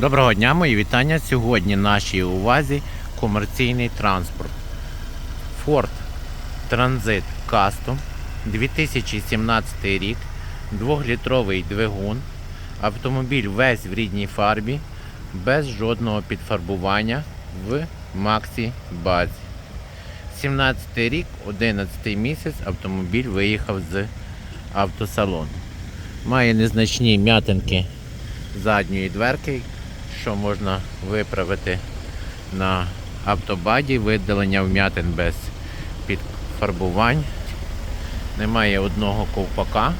Доброго дня, мої вітання. Сьогодні нашій увазі комерційний транспорт. Ford Transit Custom 2017 рік, 2-літровий двигун, автомобіль весь в рідній фарбі, без жодного підфарбування в Максі базі. 17 рік, 11 місяць автомобіль виїхав з автосалону. Має незначні м'ятинки задньої дверки, що можна виправити на автобаді, видалення вм'ятин без підфарбувань. Немає одного ковпака.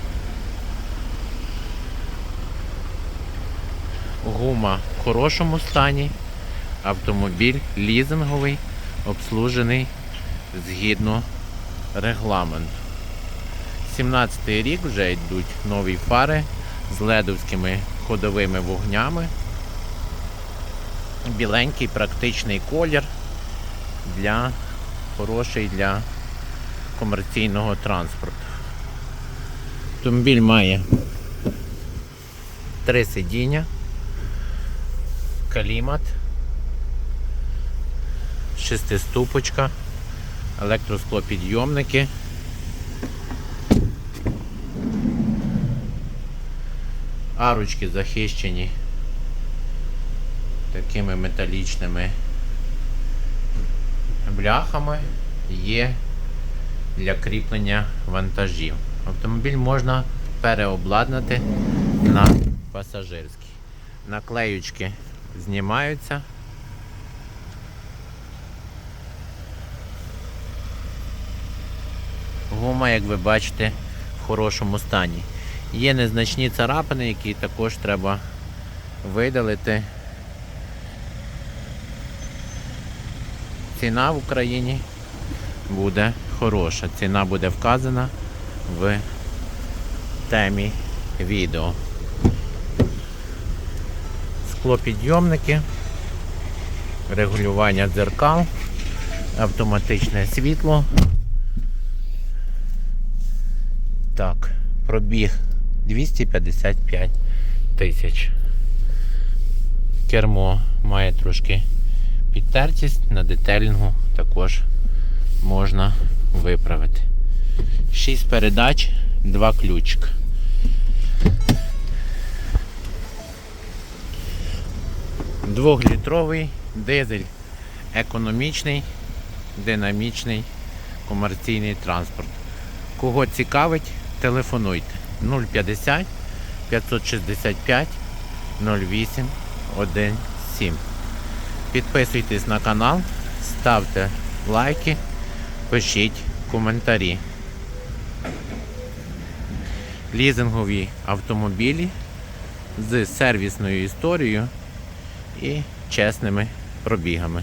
Гума в хорошому стані. Автомобіль лізинговий, обслужений згідно регламенту. 17 рік вже йдуть нові фари з ледовськими ходовими вогнями. Біленький практичний колір для хороший для комерційного транспорту. Автомобіль має три сидіння, калімат, шестиступочка, електросклопідйомники. Арочки захищені такими металічними бляхами є для кріплення вантажів. Автомобіль можна переобладнати на пасажирський. Наклеючки знімаються. Гума, як ви бачите, в хорошому стані. Є незначні царапини, які також треба видалити. Ціна в Україні буде хороша. Ціна буде вказана в темі відео. Склопідйомники, регулювання дзеркал, автоматичне світло. Так, пробіг 255 тисяч. Кермо має трошки підтертість, на детелінгу також можна виправити. 6 передач, 2 ключик. Двохлітровий дизель економічний, динамічний комерційний транспорт. Кого цікавить, телефонуйте 050 565 08 17. Підписуйтесь на канал, ставте лайки, пишіть коментарі. Лізингові автомобілі з сервісною історією і чесними пробігами.